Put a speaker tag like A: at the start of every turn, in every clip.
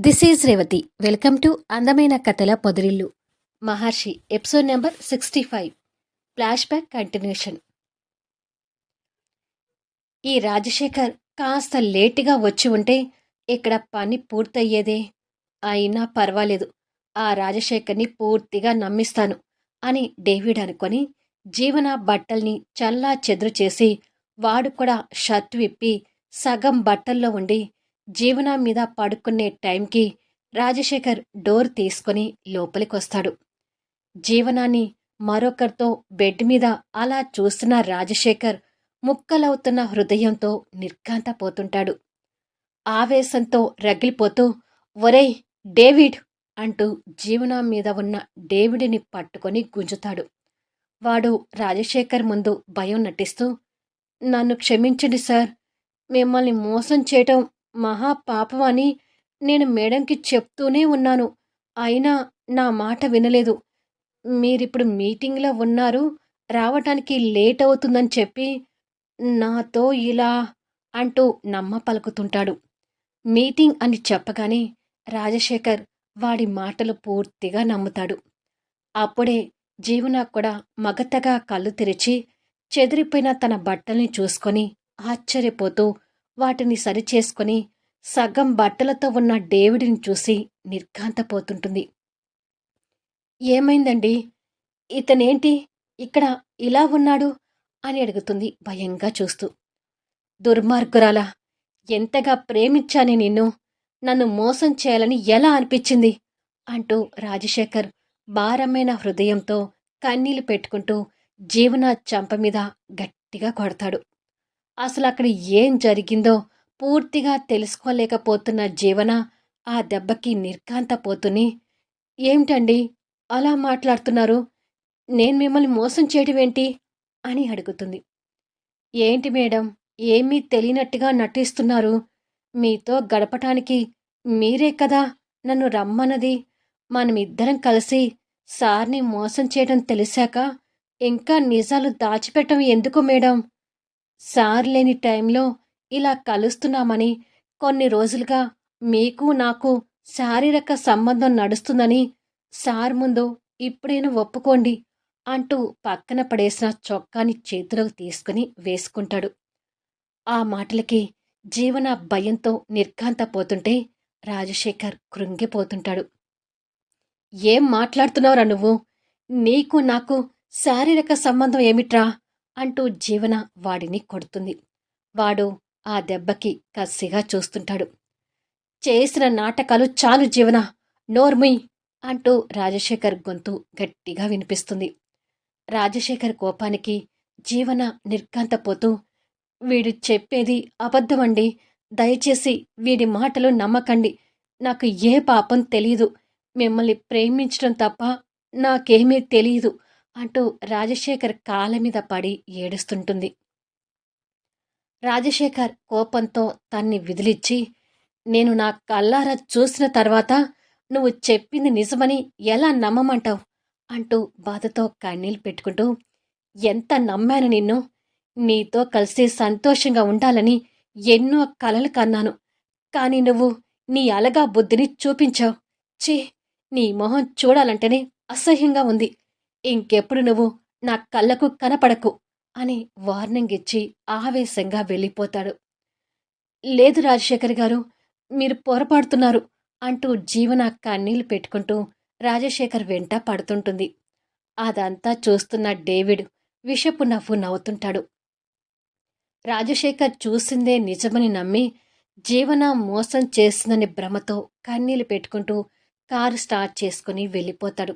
A: This is Revathi welcome to అందమైన కథల పొదరిల్లు Maharshi episode number sixty five flash back continuation ఈ రాజశేఖర్ కాస్త లేటుగా వచ్చి ఉంటే ఇక్కడ పని పూర్తయ్యేదే. అయినా పర్వాలేదు. ఆ రాజశేఖర్ని పూర్తిగా నమ్మిస్తాను అని డేవిడ్ అనుకొని జీవన బట్టల్ని చల్లా చెదురు చేసి వాడు కూడా షర్ట్ విప్పి సగం బట్టల్లో ఉండి జీవన మీద పడుకునే టైంకి రాజశేఖర్ డోర్ తీసుకొని లోపలికొస్తాడు. జీవనాన్ని మరొకరితో బెడ్ మీద అలా చూస్తున్న రాజశేఖర్ ముక్కలవుతున్న హృదయంతో నిర్ఘాంతపోతుంటాడు. ఆవేశంతో రగిలిపోతూ ఒరేయ్ డేవిడ్! అంటూ జీవన మీద ఉన్న డేవిడ్ని పట్టుకొని గుంజుతాడు. వాడు రాజశేఖర్ ముందు భయం నటిస్తూ నన్ను క్షమించండి సార్ మిమ్మల్ని మోసం చేయటం మహా పాపం అని నేను మేడంకి చెప్తూనే ఉన్నాను. అయినా నా మాట వినలేదు. మీరిప్పుడు మీటింగ్లో ఉన్నారు. రావటానికి లేట్ అవుతుందని చెప్పి నాతో ఇలా అంటూ నమ్మ పలుకుతుంటాడు. మీటింగ్ అని చెప్పగానే రాజశేఖర్ వాడి మాటలు పూర్తిగా నమ్ముతాడు. అప్పుడే జీవన కూడా మగతగా కళ్ళు తెరిచి చెదిరిపోయిన తన బట్టల్ని చూసుకొని ఆశ్చర్యపోతూ వాటిని సరిచేసుకొని సగం బట్టలతో ఉన్న డేవిడ్ని చూసి నిర్ఘాంతపోతుంటుంది. ఏమైందండి? ఇతనేంటి? ఇక్కడ ఇలా ఉన్నాడు? అని అడుగుతుంది భయంగా చూస్తూ. దుర్మార్గురాలా ఎంతగా ప్రేమించానే నిన్ను? నన్ను మోసం చేయాలని ఎలా అనిపించింది? అంటూ రాజశేఖర్ భారమైన హృదయంతో కన్నీళ్ళు పెట్టుకుంటూ జీవన చంప మీద గట్టిగా కొడతాడు. అసలు అక్కడ ఏం జరిగిందో పూర్తిగా తెలుసుకోలేకపోతున్న జీవన ఆ దెబ్బకి నిర్కాంతపోతుని ఏమిటండి? అలా మాట్లాడుతున్నారు. నేను మిమ్మల్ని మోసం చేయడం ఏంటి అని అడుగుతుంది. ఏంటి మేడం? ఏమీ తెలియనట్టుగా నటిస్తున్నారు. మీతో గడపటానికి మీరే కదా నన్ను రమ్మన్నది. మనమిద్దరం కలిసి సార్ని మోసం చేయడం తెలిసాక ఇంకా నిజాలు దాచిపెట్టం ఎందుకు మేడం? సార్ లేని టైంలో ఇలా కలుస్తున్నామని కొన్ని రోజులుగా మీకు నాకు శారీరక సంబంధం నడుస్తుందని సార్ ముందు ఇప్పుడైనా ఒప్పుకోండి అంటూ పక్కన పడేసిన చొక్కాని చేతిలోకి తీసుకుని వేసుకుంటాడు. ఆ మాటలకి జీవన భయంతో నిర్ఘాంతపోతుంటే రాజశేఖర్ కృంగిపోతుంటాడు. ఏం మాట్లాడుతున్నావురా నువ్వు? నీకు నాకు శారీరక సంబంధం ఏమిట్రా? అంటూ జీవన వాడిని కొడుతుంది. వాడు ఆ దెబ్బకి కసిగా చూస్తుంటాడు. చేసిన నాటకాలు చాలు జీవన నోర్ముయ్ అంటూ రాజశేఖర్ గొంతు గట్టిగా వినిపిస్తుంది. రాజశేఖర్ కోపానికి జీవన నిర్ఘాంతపోతూ వీడు చెప్పేది అబద్ధమండి. దయచేసి వీడి మాటలు నమ్మకండి. నాకు ఏ పాపం తెలియదు మిమ్మల్ని ప్రేమించడం తప్ప నాకేమీ తెలియదు అంటూ రాజశేఖర్ కాళ్ళ మీద పడి ఏడుస్తుంటుంది. రాజశేఖర్ కోపంతో తన్ని విదిలిచ్చి నేను నా కల్లారా చూసిన తర్వాత నువ్వు చెప్పింది నిజమని ఎలా నమ్మమంటావు? అంటూ బాధతో కన్నీళ్ళు పెట్టుకుంటూ ఎంత నమ్మాను నిన్ను. నీతో కలిసి సంతోషంగా ఉండాలని ఎన్నో కలలు కన్నాను. కానీ నువ్వు నీ అలగా బుద్ధిని చూపించావు. ఛీ! నీ మొహం చూడాలంటేనే అసహ్యంగా ఉంది. ఇంకెప్పుడు నువ్వు నా కళ్ళకు కనపడకు అని వార్నింగ్ ఇచ్చి ఆవేశంగా వెళ్ళిపోతాడు. లేదు రాజశేఖర్ గారు మీరు పొరపాడుతున్నారు అంటూ జీవన కన్నీళ్ళు పెట్టుకుంటూ రాజశేఖర్ వెంట పడుతుంటుంది. అదంతా చూస్తున్న డేవిడ్ విషపు నవ్వు నవ్వుతుంటాడు. రాజశేఖర్ చూసిందే నిజమని నమ్మి జీవన మోసం చేసిందని భ్రమతో కన్నీళ్ళు పెట్టుకుంటూ కారు స్టార్ట్ చేసుకుని వెళ్ళిపోతాడు.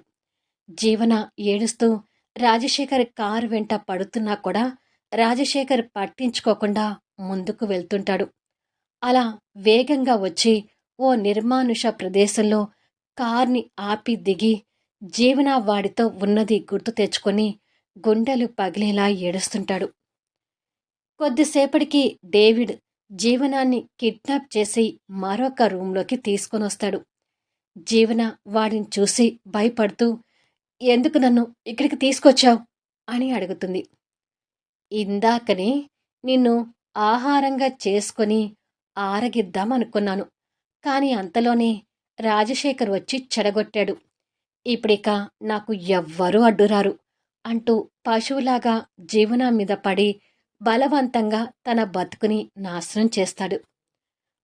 A: జీవన ఏడుస్తూ రాజశేఖర్ కారు వెంట పడుతున్నా కూడా రాజశేఖర్ పట్టించుకోకుండా ముందుకు వెళ్తుంటాడు. అలా వేగంగా వచ్చి ఓ నిర్మానుష ప్రదేశంలో కార్ని ఆపి దిగి జీవన వాడితో ఉన్నది గుర్తు తెచ్చుకొని గుండెలు పగిలేలా ఏడుస్తుంటాడు. కొద్దిసేపటికి డేవిడ్ జీవనాన్ని కిడ్నాప్ చేసి మరొక రూంలోకి తీసుకొని వస్తాడు జీవన వాడిని చూసి భయపడుతూ ఎందుకు నన్ను ఇక్కడికి తీసుకొచ్చావు? అని అడుగుతుంది. ఇందాకనే నిన్ను ఆహారంగా చేసుకొని ఆరగిద్దామనుకున్నాను కాని అంతలోనే రాజశేఖర్ వచ్చి చెడగొట్టాడు. ఇప్పుడిక నాకు ఎవ్వరూ అడ్డురారు అంటూ పశువులాగా జీవనం మీద పడి బలవంతంగా తన బతుకుని నాశనం చేస్తాడు.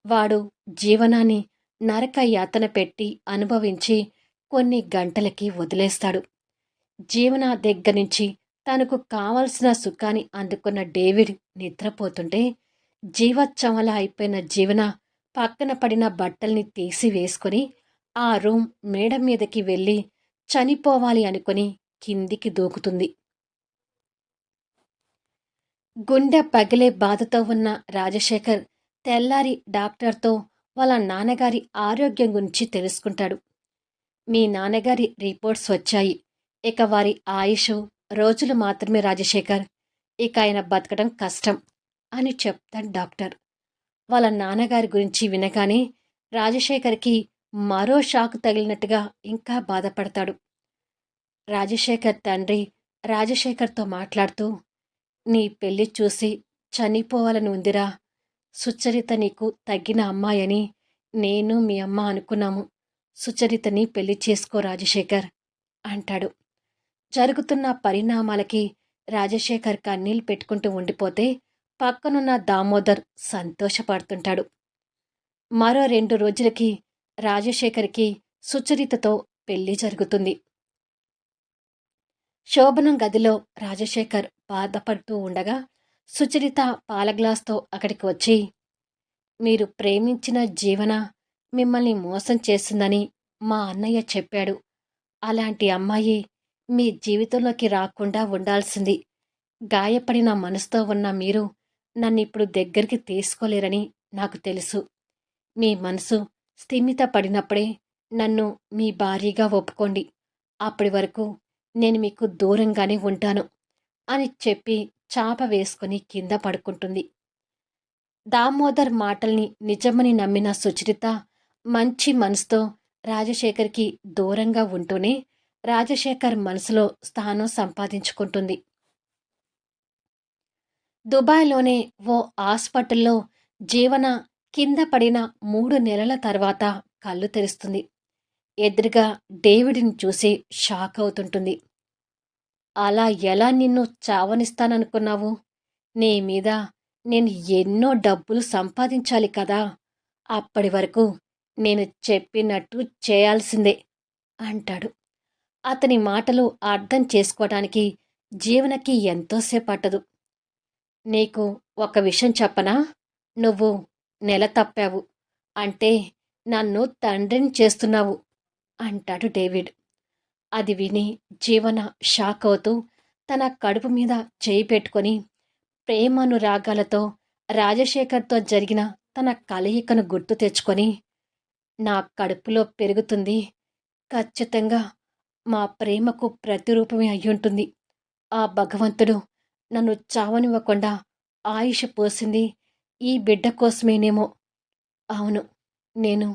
A: వాడు జీవనాన్ని నరక యాతన పెట్టి అనుభవించి కొన్ని గంటలకి వదిలేస్తాడు. జీవన దగ్గర నుంచి తనకు కావలసిన సుఖాన్ని అందుకున్న డేవిడ్ నిద్రపోతుంటే జీవచ్చమల అయిపోయిన జీవన పక్కన పడిన బట్టల్ని తీసి వేసుకొని ఆ రూమ్ మేడ మీదకి వెళ్ళి చనిపోవాలి అనుకుని కిందికి దూకుతుంది. గుండె పగిలే బాధతో ఉన్న రాజశేఖర్ తెల్లారి డాక్టర్తో వాళ్ళ నాన్నగారి ఆరోగ్యం గురించి తెలుసుకుంటాడు. మీ నాన్నగారి రిపోర్ట్స్ వచ్చాయి. ఇక వారి ఆయుష్ రోజులు మాత్రమే రాజశేఖర్. ఇక ఆయన బతకడం కష్టం అని చెప్తాడు డాక్టర్. వాళ్ళ నాన్నగారి గురించి వినగానే రాజశేఖర్కి మరో షాక్ తగిలినట్టుగా ఇంకా బాధపడతాడు. రాజశేఖర్ తండ్రి రాజశేఖర్తో మాట్లాడుతూ నీ పెళ్ళి చూసి చనిపోవాలని ఉందిరా. సుచరిత నీకు తగ్గిన అమ్మాయని నేను మీ అమ్మ అనుకున్నాము. సుచరితని పెళ్ళి చేసుకో రాజశేఖర్ అంటాడు. జరుగుతున్న పరిణామాలకి రాజశేఖర్ కన్నీళ్ళు పెట్టుకుంటూ ఉండిపోతే పక్కనున్న దామోదర్ సంతోషపడుతుంటాడు. మరో రెండు రోజులకి రాజశేఖర్కి సుచరితతో పెళ్ళి జరుగుతుంది. శోభనం గదిలో రాజశేఖర్ బాధపడుతూ ఉండగా సుచరిత పాల గ్లాస్తో అక్కడికి వచ్చి మీరు ప్రేమించిన జీవన మిమ్మల్ని మోసం చేస్తుందని మా అన్నయ్య చెప్పాడు. అలాంటి అమ్మాయి మీ జీవితంలోకి రాకుండా ఉండాల్సింది. గాయపడిన మనసుతో ఉన్న మీరు నన్నిప్పుడు దగ్గరికి తీసుకోలేరని నాకు తెలుసు. మీ మనసు స్థిమిత పడినప్పుడే నన్ను మీ భార్యగా ఒప్పుకోండి. అప్పటి వరకు నేను మీకు దూరంగానే ఉంటాను అని చెప్పి చాప వేసుకుని కింద పడుకుంటుంది. దామోదర్ మాటల్ని నిజమని నమ్మిన సుచరిత మంచి మనసుతో రాజశేఖర్కి దూరంగా ఉంటూనే రాజశేఖర్ మనసులో స్థానం సంపాదించుకుంటుంది. దుబాయ్లోనే ఓ హాస్పిటల్లో జీవన కింద పడిన మూడు నెలల తర్వాత కళ్ళు తెరుస్తుంది. ఎదురుగా డేవిడ్ని చూసి షాక్ అవుతుంటుంది. అలా ఎలా నిన్ను చావనిస్తాననుకున్నావు? నీ మీద నేను ఎన్నో డబ్బులు సంపాదించాలి కదా! అప్పటి వరకు నేను చెప్పినట్టు చేయాల్సిందే అంటాడు. అతని మాటలు అర్థం చేసుకోవడానికి జీవనకి ఎంతోసేపు పట్టదు నీకు ఒక విషయం చెప్పనా? నువ్వు నెల తప్పావు. అంటే నన్ను తండ్రిని చేస్తున్నావు అంటాడు డేవిడ్. అది విని జీవన షాక్ అవుతూ తన కడుపు మీద చేయి పెట్టుకొని ప్రేమానురాగాలతో రాజశేఖర్తో జరిగిన తన కలయికను గుర్తు తెచ్చుకొని నా కడుపులో పెరుగుతుంది. ఖచ్చితంగా మా ప్రేమకు ప్రతిరూపమే అయ్యుంటుంది. ఆ భగవంతుడు నన్ను చావనివ్వకుండా ఆయుష పోసింది ఈ బిడ్డ కోసమేనేమో. అవును నేను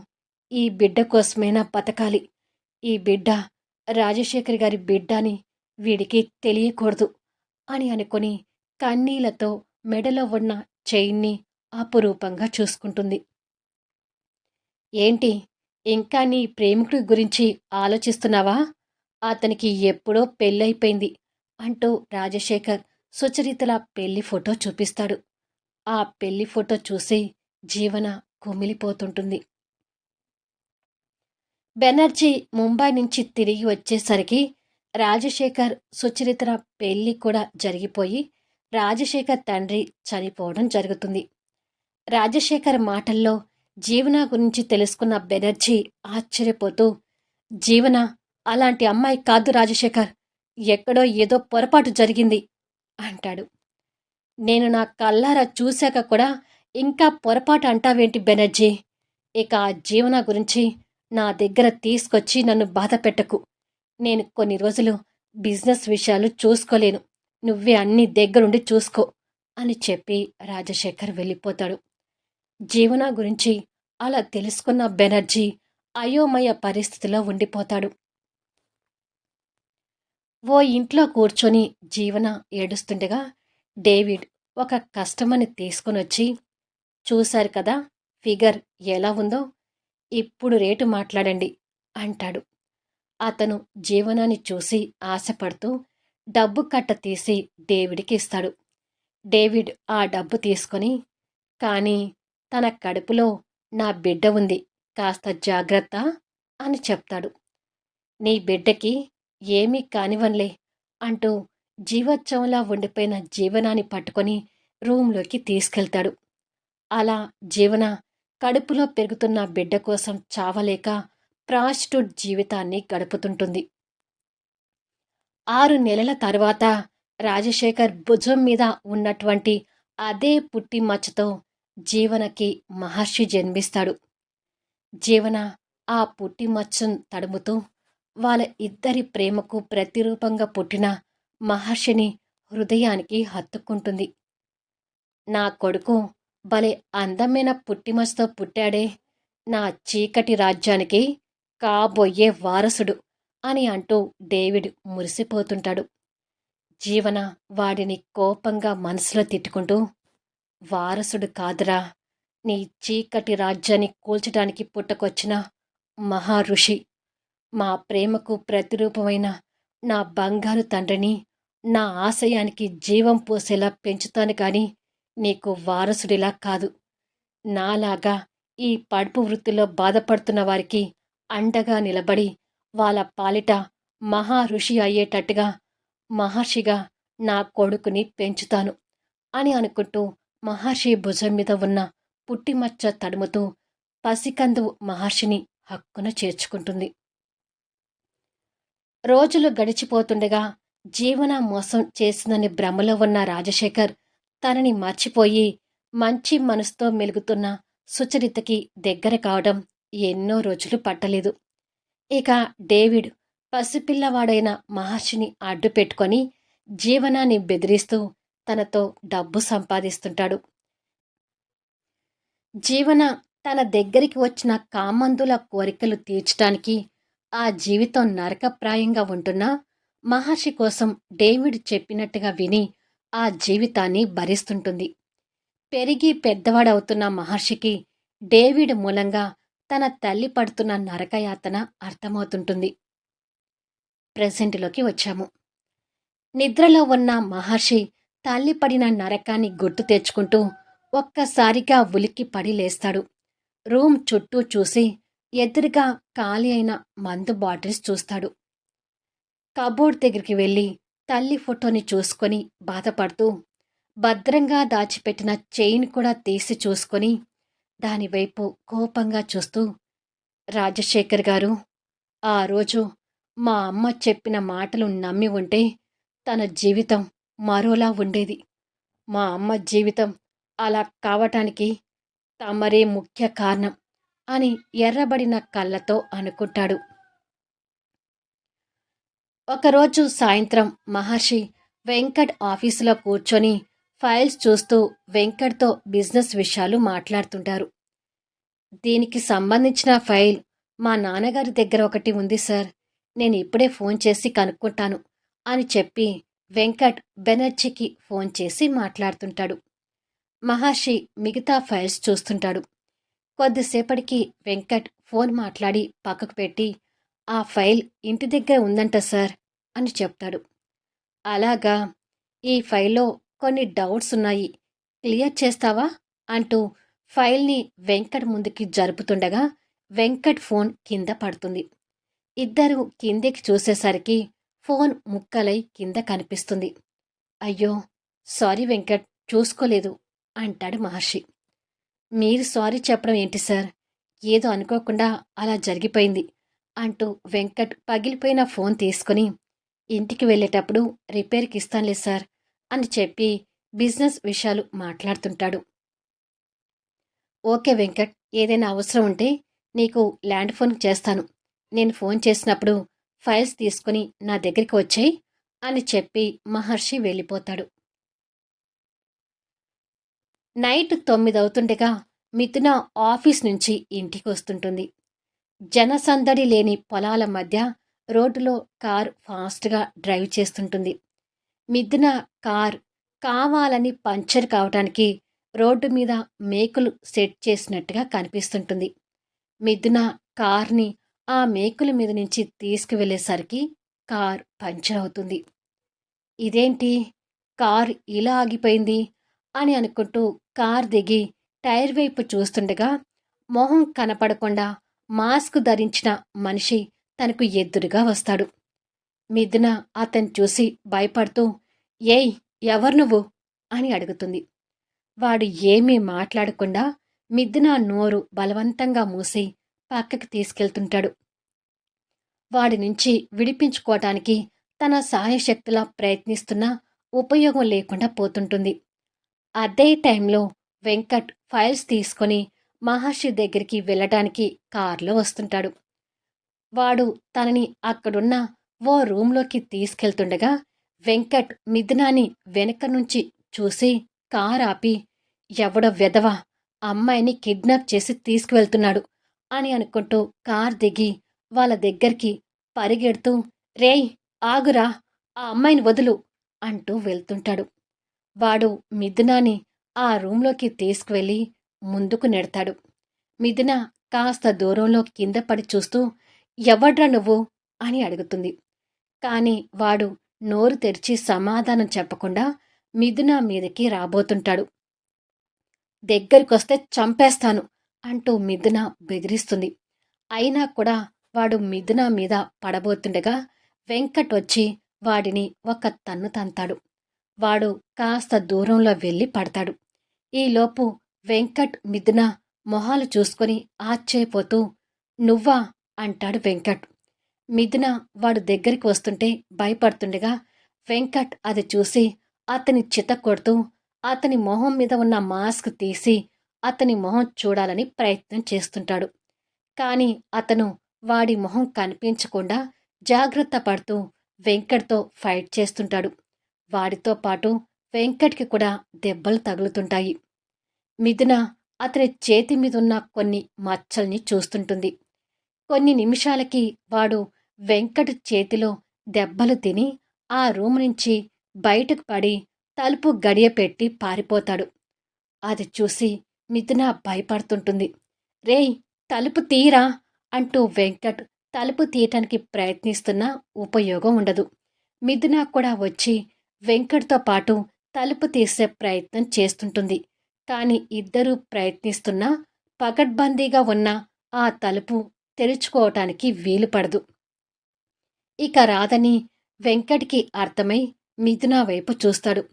A: ఈ బిడ్డ కోసమైనా బతకాలి. ఈ బిడ్డ రాజశేఖర్ గారి బిడ్డ అని వీడికి తెలియకూడదు అని అనుకుని కన్నీళ్ళతో మెడలో ఉన్న చైన్ని అపురూపంగా చూసుకుంటుంది. ఏంటి? ఇంకా నీ ప్రేమికుడి గురించి ఆలోచిస్తున్నావా? అతనికి ఎప్పుడో పెళ్ళైపోయింది అంటూ రాజశేఖర్ సుచరితల పెళ్ళి ఫోటో చూపిస్తాడు. ఆ పెళ్ళి ఫోటో చూసి జీవన కుమిలిపోతుంటుంది. బెనర్జీ ముంబై నుంచి తిరిగి వచ్చేసరికి రాజశేఖర్ సుచరితల పెళ్ళి కూడా జరిగిపోయి రాజశేఖర్ తండ్రి చనిపోవడం జరుగుతుంది. రాజశేఖర్ మాటల్లో జీవన గురించి తెలుసుకున్న బెనర్జీ ఆశ్చర్యపోతూ జీవన అలాంటి అమ్మాయి కాదు రాజశేఖర్ ఎక్కడో ఏదో పొరపాటు జరిగింది అంటాడు. నేను నా కల్లారా చూశాక కూడా ఇంకా పొరపాటు అంటావేంటి బెనర్జీ? ఇక ఆ జీవన గురించి నా దగ్గర తీసుకొచ్చి నన్ను బాధ పెట్టకు. నేను కొన్ని రోజులు బిజినెస్ విషయాలు చూసుకోలేను. నువ్వే అన్ని దగ్గరుండి చూసుకో అని చెప్పి రాజశేఖర్ వెళ్ళిపోతాడు. జీవన గురించి అలా తెలుసుకున్న బెనర్జీ అయోమయ పరిస్థితిలో ఉండిపోతాడు. ఓ ఇంట్లో కూర్చొని జీవన ఏడుస్తుండగా డేవిడ్ ఒక కస్టమర్ని తీసుకునొచ్చి చూశారు కదా ఫిగర్ ఎలా ఉందో? ఇప్పుడు రేటు మాట్లాడండి అంటాడు. అతను జీవనాన్ని చూసి ఆశపడుతూ డబ్బు కట్ట తీసి డేవిడ్కి ఇస్తాడు. డేవిడ్ ఆ డబ్బు తీసుకొని కానీ తన కడుపులో నా బిడ్డ ఉంది కాస్త జాగ్రత్త అని చెప్తాడు. నీ బిడ్డకి ఏమీ కానివన్లే అంటూ జీవోత్సవంలా ఉండిపోయిన జీవనాన్ని పట్టుకొని రూంలోకి తీసుకెళ్తాడు. అలా జీవన కడుపులో పెరుగుతున్న బిడ్డ కోసం చావలేక ప్రాస్టిట్యూట్ జీవితాన్ని గడుపుతుంటుంది. ఆరు నెలల తర్వాత రాజశేఖర్ భుజం మీద ఉన్నటువంటి అదే పుట్టి మచ్చతో జీవనకి మహర్షి జన్మిస్తాడు. జీవన ఆ పుట్టి మచ్చను తడుముతూ వాళ్ళ ఇద్దరి ప్రేమకు ప్రతిరూపంగా పుట్టిన మహర్షిని హృదయానికి హత్తుకుంటుంది. నా కొడుకు భలే అందమైన పుట్టిమచ్చతో పుట్టాడే నా చీకటి రాజ్యానికి కాబోయే వారసుడు అని అంటూ డేవిడ్ మురిసిపోతుంటాడు. జీవన వాడిని కోపంగా మనసులో తిట్టుకుంటూ వారసుడు కాదురా. నీ చీకటి రాజ్యాన్ని కూల్చడానికి పుట్టకొచ్చిన మహా ఋషి మా ప్రేమకు ప్రతిరూపమైన నా బంగారు తండ్రిని నా ఆశయానికి జీవం పోసేలా పెంచుతాను కానీ నీకు వారసుడిలా కాదు. నాలాగా ఈ పడుపు వృత్తిలో బాధపడుతున్న వారికి అండగా నిలబడి వాళ్ళ పాలిట మహా ఋషి అయ్యేటట్టుగా మహర్షిగా నా కొడుకుని పెంచుతాను అని అనుకుంటూ మహర్షి భుజం మీద ఉన్న పుట్టిమచ్చ తడుముతూ పసికందు మహర్షిని హక్కున చేర్చుకుంటుంది. రోజులు గడిచిపోతుండగా జీవన మోసం చేసిందని భ్రమలో ఉన్న రాజశేఖర్ తనని మర్చిపోయి మంచి మనసుతో మెలుగుతున్న సుచరితకి దగ్గర కావడం ఎన్నో రోజులు పట్టలేదు. ఇక డేవిడ్ పసిపిల్లవాడైన మహర్షిని అడ్డు పెట్టుకొని జీవనాన్ని బెదిరిస్తూ తనతో డబ్బు సంపాదిస్తుంటాడు. జీవన తన దగ్గరికి వచ్చిన కామందుల కోరికలు తీర్చడానికి ఆ జీవితం నరకప్రాయంగా ఉంటున్నా మహర్షి కోసం డేవిడ్ చెప్పినట్టుగా విని ఆ జీవితాన్ని భరిస్తుంటుంది. పెరిగి పెద్దవాడవుతున్న మహర్షికి డేవిడ్ మూలంగా తన తల్లి పడుతున్న నరకయాతన అర్థమవుతుంటుంది. ప్రెజెంట్లోకి వచ్చాము. నిద్రలో ఉన్న మహర్షి తల్లి పడిన నరకాన్ని గుర్తు తెచ్చుకుంటూ ఒక్కసారిగా ఉలిక్కి పడి లేస్తాడు. రూమ్ చుట్టూ చూసి ఎదురుగా ఖాళీ అయిన మందు బాటిల్స్ చూస్తాడు. కబోర్డ్ దగ్గరికి వెళ్ళి తల్లి ఫోటోని చూసుకొని బాధపడుతూ భద్రంగా దాచిపెట్టిన చైన్ కూడా తీసి చూసుకొని దానివైపు కోపంగా చూస్తూ రాజశేఖర్ గారు ఆ రోజు మా అమ్మ చెప్పిన మాటలు నమ్మి ఉంటే తన జీవితం మరోలా ఉండేది. మా అమ్మ జీవితం అలా కావటానికి తమరే ముఖ్య కారణం అని ఎర్రబడిన కళ్ళతో అనుకుంటాడు. ఒకరోజు సాయంత్రం మహర్షి వెంకట్ ఆఫీసులో కూర్చొని ఫైల్స్ చూస్తూ వెంకట్తో బిజినెస్ విషయాలు మాట్లాడుతుంటారు. దీనికి సంబంధించిన ఫైల్ మా నాన్నగారి దగ్గర ఒకటి ఉంది సార్. నేను ఇప్పుడే ఫోన్ చేసి కనుక్కుంటాను అని చెప్పి వెంకట్ బెనర్జీకి ఫోన్ చేసి మాట్లాడుతుంటాడు. మహర్షి మిగతా ఫైల్స్ చూస్తుంటాడు. కొద్దిసేపటికి వెంకట్ ఫోన్ మాట్లాడి పక్కకు పెట్టి ఆ ఫైల్ ఇంటి దగ్గర ఉందంట సార్ అని చెప్తాడు. అలాగా ఈ ఫైల్లో కొన్ని డౌట్స్ ఉన్నాయి. క్లియర్ చేస్తావా? అంటూ ఫైల్ని వెంకట్ ముందుకి జరుపుతుండగా వెంకట్ ఫోన్ కింద పడుతుంది. ఇద్దరు కిందికి చూసేసరికి ఫోన్ ముక్కలై కింద కనిపిస్తుంది. అయ్యో సారీ వెంకట్ చూసుకోలేదు అంటాడు మహర్షి. మీరు సారీ చెప్పడం ఏంటి సార్? ఏదో అనుకోకుండా అలా జరిగిపోయింది అంటూ వెంకట్ పగిలిపోయిన ఫోన్ తీసుకుని ఇంటికి వెళ్ళేటప్పుడు రిపేర్కి ఇస్తానులే సార్ అని చెప్పి బిజినెస్ విషయాలు మాట్లాడుతుంటాడు. ఓకే వెంకట్ ఏదైనా అవసరం ఉంటే నీకు ల్యాండ్ ఫోన్ చేస్తాను. నేను ఫోన్ చేసినప్పుడు ఫైల్స్ తీసుకుని నా దగ్గరికి వచ్చాయి అని చెప్పి మహర్షి వెళ్ళిపోతాడు. నైట్ తొమ్మిది అవుతుండగా మిథున ఆఫీస్ నుంచి ఇంటికి వస్తుంటుంది జనసందడి లేని పొలాల మధ్య రోడ్డులో కార్ ఫాస్ట్గా డ్రైవ్ చేస్తుంటుంది. మిథున కార్ కావాలని పంచర్ కావటానికి రోడ్డు మీద మేకులు సెట్ చేసినట్టుగా కనిపిస్తుంటుంది. మిథున కార్ని ఆ మేకుల మీద నుంచి తీసుకువెళ్ళేసరికి కార్ పంచర్ అవుతుంది. ఇదేంటి? కార్ ఇలా ఆగిపోయింది? అని అనుకుంటూ కార్ దిగి టైర్ వైపు చూస్తుండగా మొహం కనపడకుండా మాస్క్ ధరించిన మనిషి తనకు ఎదురుగా వస్తాడు. మిథున అతను చూసి భయపడుతూ ఏయ్ ఎవరు నువ్వు? అని అడుగుతుంది. వాడు ఏమీ మాట్లాడకుండా మిథున నోరు బలవంతంగా మూసి పక్కకి తీసుకెళ్తుంటాడు. వాడి నుంచి విడిపించుకోవటానికి తన సాయశక్తులా ప్రయత్నిస్తున్నా ఉపయోగం లేకుండా పోతుంటుంది. అదే టైంలో వెంకట్ ఫైల్స్ తీసుకొని మహర్షి దగ్గరికి వెళ్ళటానికి కారులో వస్తుంటాడు. వాడు తనని అక్కడున్న ఓ రూంలోకి తీసుకెళ్తుండగా వెంకట్ మిథునాని వెనక నుంచి చూసి కార్ ఆపి ఎవడో వెధవ అమ్మాయిని కిడ్నాప్ చేసి తీసుకువెళ్తున్నాడు. అని అనుకుంటూ కార్ దిగి వాళ్ళ దగ్గరికి పరిగెడుతూ రేయ్ ఆగురా ఆ అమ్మాయిని వదులు అంటూ వెళ్తుంటాడు. వాడు మిథునాని ఆ రూంలోకి తీసుకువెళ్ళి ముందుకు నెడతాడు. మిథున కాస్త దూరంలో కింద పడి చూస్తూ ఎవడ్రా నువ్వు? అని అడుగుతుంది. కాని వాడు నోరు తెరిచి సమాధానం చెప్పకుండా మిథున మీదకి రాబోతుంటాడు. దగ్గరికొస్తే చంపేస్తాను అంటూ మిథున బెదిరిస్తుంది. అయినా కూడా వాడు మిథున మీద పడబోతుండగా వెంకట్ వచ్చి వాడిని ఒక తన్ను తంతాడు. వాడు కాస్త దూరంలో వెళ్ళి పడతాడు. ఈలోపు వెంకట్ మిథున మొహాలు చూసుకొని ఆశ్చర్యపోతూ నువ్వా? అంటాడు వెంకట్. మిథున వాడు దగ్గరికి వస్తుంటే భయపడుతుండగా వెంకట్ అది చూసి అతని చిత కొడుతూ అతని మొహం మీద ఉన్న మాస్క్ తీసి అతని మొహం చూడాలని ప్రయత్నం చేస్తుంటాడు. కానీ అతను వాడి మొహం కనిపించకుండా జాగ్రత్త పడుతూ వెంకట్తో ఫైట్ చేస్తుంటాడు. వాడితో పాటు వెంకట్కి కూడా దెబ్బలు తగులుతుంటాయి. మిథున అతని చేతి మీదున్న కొన్ని మచ్చల్ని చూస్తుంటుంది. కొన్ని నిమిషాలకి వాడు వెంకట్ చేతిలో దెబ్బలు తిని ఆ రూమ్ నుంచి బయటకు పడి తలుపు గడియ పెట్టి పారిపోతాడు. అది చూసి మిథున భయపడుతుంటుంది. రేయ్ తలుపు తీరా అంటూ వెంకట్ తలుపు తీయటానికి ప్రయత్నిస్తున్నా ఉపయోగం ఉండదు. మిథున కూడా వచ్చి వెంకట్తో పాటు తలుపు తీసే ప్రయత్నం చేస్తుంటుంది. కాని ఇద్దరూ ప్రయత్నిస్తున్నా పకడ్బందీగా ఉన్న ఆ తలుపు తెరుచుకోవటానికి వీలు పడదు. ఇక రాదని వెంకట్కి అర్థమై మిథున వైపు చూస్తాడు.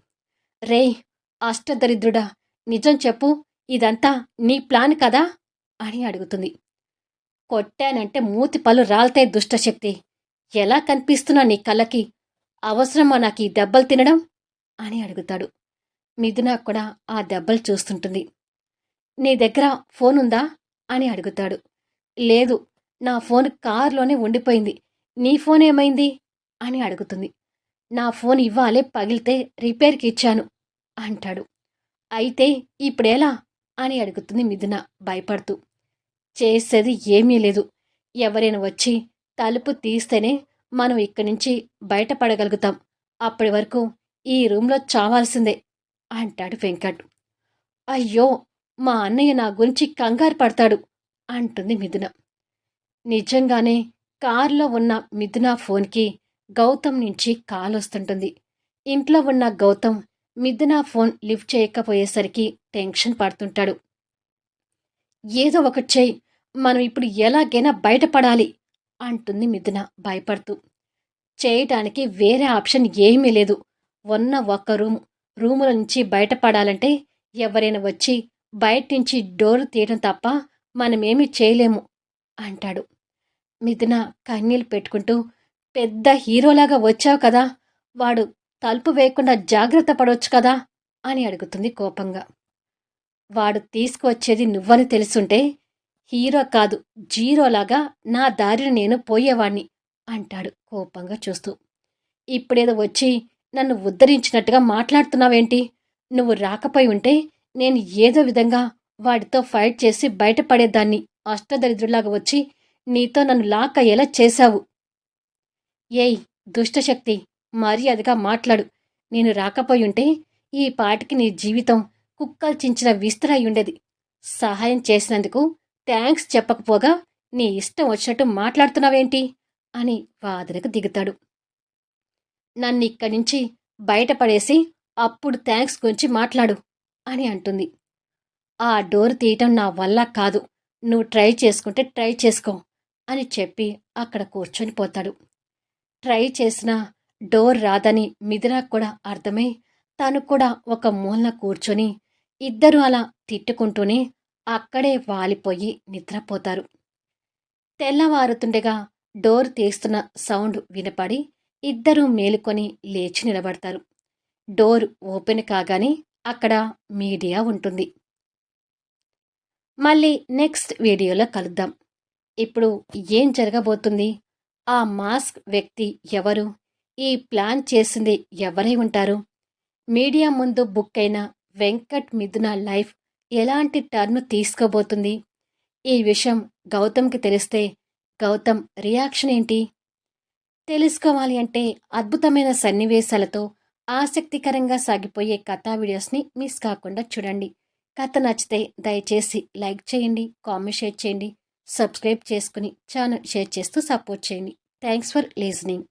A: రేయ్ అష్టదరిద్రుడా నిజం చెప్పు ఇదంతా నీ ప్లాన్ కదా? అని అడుగుతుంది. కొట్టానంటే మూతి పళ్ళు రాల్తాయి దుష్టశక్తి. ఎలా కనిపిస్తున్నా నీ కళ్ళకి? అవసరమా నాకు ఈ దెబ్బలు తినడం? అని అడుగుతాడు. మిథున కూడా ఆ దెబ్బలు చూస్తుంటుంది. నీ దగ్గర ఫోన్ ఉందా? అని అడుగుతాడు. లేదు నా ఫోన్ కారులోనే ఉండిపోయింది. నీ ఫోన్ ఏమైంది? అని అడుగుతుంది. నా ఫోన్ ఇవ్వాలే పగిలితే రిపేర్కి ఇచ్చాను అంటాడు. అయితే ఇప్పుడెలా? అని అడుగుతుంది మిథున భయపడుతూ. చేసేది ఏమీ లేదు. ఎవరైనా వచ్చి తలుపు తీస్తేనే మనం ఇక్కడి నుంచి బయటపడగలుగుతాం. అప్పటి వరకు ఈ రూమ్లో చావాల్సిందే అంటాడు వెంకట్. అయ్యో మా అన్నయ్య నా గురించి కంగారు పడతాడు అంటుంది మిథున. నిజంగానే కారులో ఉన్న మిథున ఫోన్కి గౌతమ్ నుంచి కాల్ వస్తుంటుంది. ఇంట్లో ఉన్న గౌతమ్ మిథున ఫోన్ లిఫ్ట్ చేయకపోయేసరికి టెన్షన్ పడుతుంటాడు. ఏదో ఒకటి చెయ్యి మనం ఇప్పుడు ఎలాగైనా బయటపడాలి అంటుంది మిథున భయపడుతూ. చేయటానికి వేరే ఆప్షన్ ఏమీ లేదు. ఉన్న ఒక్క రూమ్ రూముల నుంచి బయటపడాలంటే ఎవరైనా వచ్చి బయట నుంచి డోర్ తీయడం తప్ప మనమేమీ చేయలేము అంటాడు. మిథున కన్నీళ్ళు పెట్టుకుంటూ పెద్ద హీరోలాగా వచ్చావు కదా వాడు తలుపు వేయకుండా జాగ్రత్త పడవచ్చు కదా? అని అడుగుతుంది కోపంగా. వాడు తీసుకువచ్చేది నువ్వని తెలుసుంటే హీరో కాదు జీరోలాగా నా దారిని నేను పోయేవాణ్ణి అంటాడు కోపంగా చూస్తూ. ఇప్పుడేదో వచ్చి నన్ను ఉద్ధరించినట్టుగా మాట్లాడుతున్నావేంటి? నువ్వు రాకపోయి ఉంటే నేను ఏదో విధంగా వాడితో ఫైట్ చేసి బయటపడేదాన్ని అష్టదరిద్రులాగా వచ్చి నీతో నన్ను లాక్ అయ్యేలా చేశావు. ఏయ్ దుష్టశక్తి మర్యాదగా మాట్లాడు. నేను రాకపోయుంటే ఈ పాటికి నీ జీవితం కుక్కలు చించిన విస్తరై ఉండేది సహాయం చేసినందుకు థ్యాంక్స్ చెప్పకపోగా నీ ఇష్టం వచ్చినట్టు మాట్లాడుతున్నావేంటి? అని వాదనకు దిగుతాడు. నన్ను ఇక్కడి నుంచి బయటపడేసి అప్పుడు థ్యాంక్స్ గురించి మాట్లాడు అని అంటుంది. ఆ డోర్ తీయటం నా వల్ల కాదు. నువ్వు ట్రై చేసుకుంటే ట్రై చేసుకో అని చెప్పి అక్కడ కూర్చొని పోతాడు. ట్రై చేసినా డోర్ రాదని మిదిరాకు కూడా అర్థమై తను కూడా ఒక మూలన కూర్చొని ఇద్దరు అలా తిట్టుకుంటూనే అక్కడే వాలిపోయి నిద్రపోతారు. తెల్లవారుతుండగా డోర్ తీస్తున్న సౌండ్ వినపడి ఇద్దరూ మేలుకొని లేచి నిలబడతారు. డోర్ ఓపెన్ కాగానే అక్కడ మీడియా ఉంటుంది. మళ్ళీ నెక్స్ట్ వీడియోలో కలుద్దాం. ఇప్పుడు ఏం జరగబోతుంది? ఆ మాస్క్ వ్యక్తి ఎవరు? ఈ ప్లాన్ చేసింది ఎవరై ఉంటారు? మీడియా ముందు బుక్ అయిన వెంకట్ మిథున లైఫ్ ఎలాంటి టర్న్ తీసుకోబోతుంది? ఈ విషయం గౌతమ్కి తెలిస్తే గౌతమ్ రియాక్షన్ ఏంటి? తెలుసుకోవాలి అంటే అద్భుతమైన సన్నివేశాలతో ఆసక్తికరంగా సాగిపోయే కథా వీడియోస్ని మిస్ కాకుండా చూడండి. కథ నచ్చితే దయచేసి లైక్ చేయండి కామెంట్ షేర్ చేయండి సబ్స్క్రైబ్ చేసుకుని ఛానల్ షేర్ చేస్తూ సపోర్ట్ చేయండి. Thanks for listening.